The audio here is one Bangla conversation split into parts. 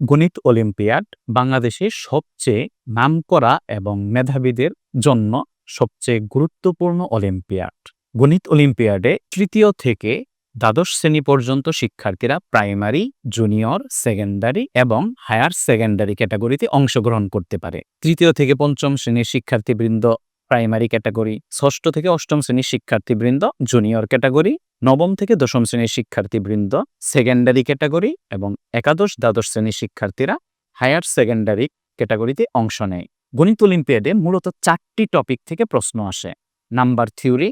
গণিত অলিম্পিয়াড বাংলাদেশের সবচেয়ে নামকরা এবং মেধাবীদের জন্য সবচেয়ে গুরুত্বপূর্ণ অলিম্পিয়াড। গণিত অলিম্পিয়াডে তৃতীয় থেকে দ্বাদশ শ্রেণি পর্যন্ত শিক্ষার্থীরা প্রাইমারি, জুনিয়র, সেকেন্ডারি এবং হায়ার সেকেন্ডারি ক্যাটাগরিতে অংশগ্রহণ করতে পারে। তৃতীয় থেকে পঞ্চম শ্রেণির শিক্ষার্থীবৃন্দ প্রাইমারি ক্যাটাগরি, ষষ্ঠ থেকে অষ্টম শ্রেণির শিক্ষার্থীবৃন্দ, জুনিয়র ক্যাটাগরি, নবম থেকে দশম শ্রেণির শিক্ষার্থীবৃন্দ, সেকেন্ডারি ক্যাটাগরি এবং একাদশ দ্বাদশ শ্রেণির শিক্ষার্থীরা হায়ার সেকেন্ডারি ক্যাটাগরিতে অংশ নেয়। গণিত অলিম্পিয়াডে মূলত চারটি টপিক থেকে প্রশ্ন আসে। Number theory,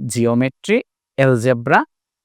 geometry, algebra,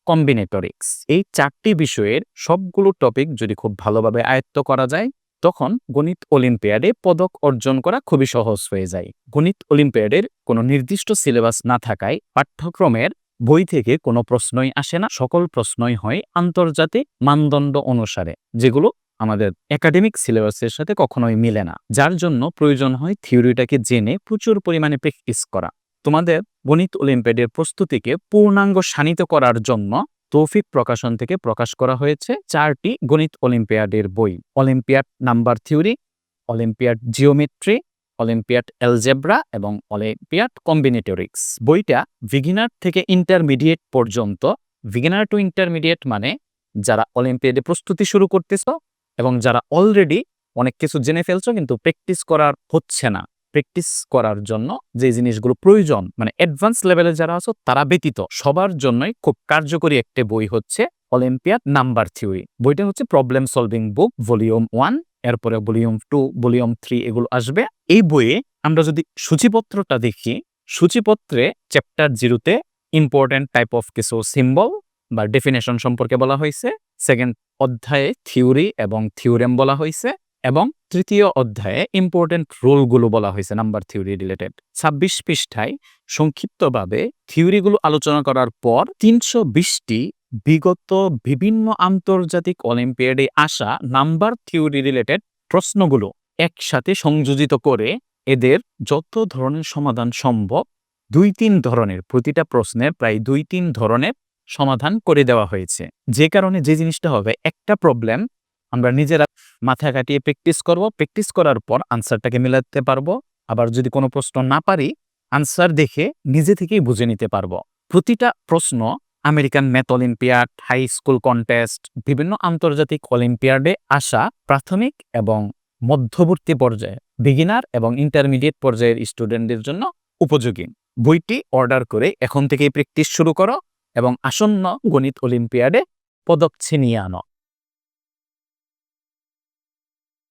combinatorics. এই চারটি বিষয়ের সবগুলো টপিক যদি খুব ভালোভাবে আয়ত্ত করা যায় তখন গণিত অলিম্পিয়াডে পদক অর্জন করা খুবই সহজ হয়ে যায়। গণিত অলিম্পিয়াডের কোনো নির্দিষ্ট সিলেবাস না থাকায় পাঠ্যক্রমের বই থেকে কোনো প্রশ্নই আসে না, সকল প্রশ্নই হয় আন্তর্জাতিক মানদণ্ড অনুসারে, যেগুলো আমাদের একাডেমিক সিলেবাসের সাথে কখনোই মিলে না, যার জন্য প্রয়োজন হয় থিওরিটাকে জেনে প্রচুর পরিমাণে প্র্যাকটিস করা। তোমাদের গণিত অলিম্পিয়াডের প্রস্তুতিকে পূর্ণাঙ্গ শানিত করার জন্য তৌফিক প্রকাশন থেকে প্রকাশ করা হয়েছে চারটি গণিত অলিম্পিয়াডের বই। Olympiad number theory, olympiad geometry, olympiad algebra এবং অলিম্পিয়াড কম্বিনেটরিক্স। বইটা বিগিনার থেকে ইন্টারমিডিয়েট পর্যন্ত, বিগিনার টু ইন্টারমিডিয়েট মানে যারা অলিম্পিয়াডে প্রস্তুতি শুরু করতেছ এবং যারা অলরেডি অনেক কিছু জেনে ফেলছো কিন্তু প্র্যাকটিস করার হচ্ছে না। প্র্যাকটিস করার জন্য যে জিনিসগুলো প্রয়োজন মানে অ্যাডভান্স লেভেলে যারা আছো তারা ব্যতীত সবার জন্যই খুব কার্যকরী একটা বই হচ্ছে অলিম্পিয়াড নাম্বার থিওরি বইটা হচ্ছে problem solving book volume one এরপরে ভলিউম টু ভলিউম থ্রি এগুলো আসবে। এই বইয়ে আমরা যদি সূচিপত্রটা দেখি, সূচিপত্রে চ্যাপ্টার জিরোতে ইম্পর্টেন্ট টাইপ অফ কিছু সিম্বল বা ডেফিনেশন সম্পর্কে বলা হয়েছে। সেকেন্ড অধ্যায়ে থিওরি এবং থিওরেম বলা হয়েছে। এবং তৃতীয় অধ্যায়ে ইম্পর্টেন্ট রোলগুলো বলা হয়েছে নাম্বার থিওরি রিলেটেড ছাব্বিশ পৃষ্ঠায় সংক্ষিপ্তভাবে থিওরিগুলো আলোচনা করার পর তিনশো বিশটি বিগত বিভিন্ন আন্তর্জাতিক অলিম্পিয়াডে আসা নাম্বার থিওরি রিলেটেড প্রশ্নগুলো একসাথে সংযোজিত করে এদের যত ধরনের সমাধান সম্ভব দুই তিন ধরনের, প্রতিটা প্রশ্নের প্রায় দুই তিন ধরনের সমাধান করে দেওয়া হয়েছে। যে কারণে যে জিনিসটা হবে, একটা প্রবলেম আমরা নিজেরা মাথা কাটিয়ে প্র্যাকটিস করব। প্র্যাকটিস করার পর আনসারটাকে মিলাতে পারব। আবার যদি কোনো প্রশ্ন না পারি আনসার দেখে নিজে থেকেই বুঝে নিতে পারব। প্রতিটা প্রশ্ন American math olympiad high school contest বিভিন্ন আন্তর্জাতিক অলিম্পিয়াডে আসা প্রাথমিক এবং মধ্যবর্তী পর্যায়ে বিগিনার এবং ইন্টারমিডিয়েট পর্যায়ের স্টুডেন্টদের জন্য উপযোগী। বইটি অর্ডার করে এখন থেকেই প্র্যাকটিস শুরু করো এবং আসন্ন গণিত অলিম্পিয়াডে পদক ছিনিয়ে আনো।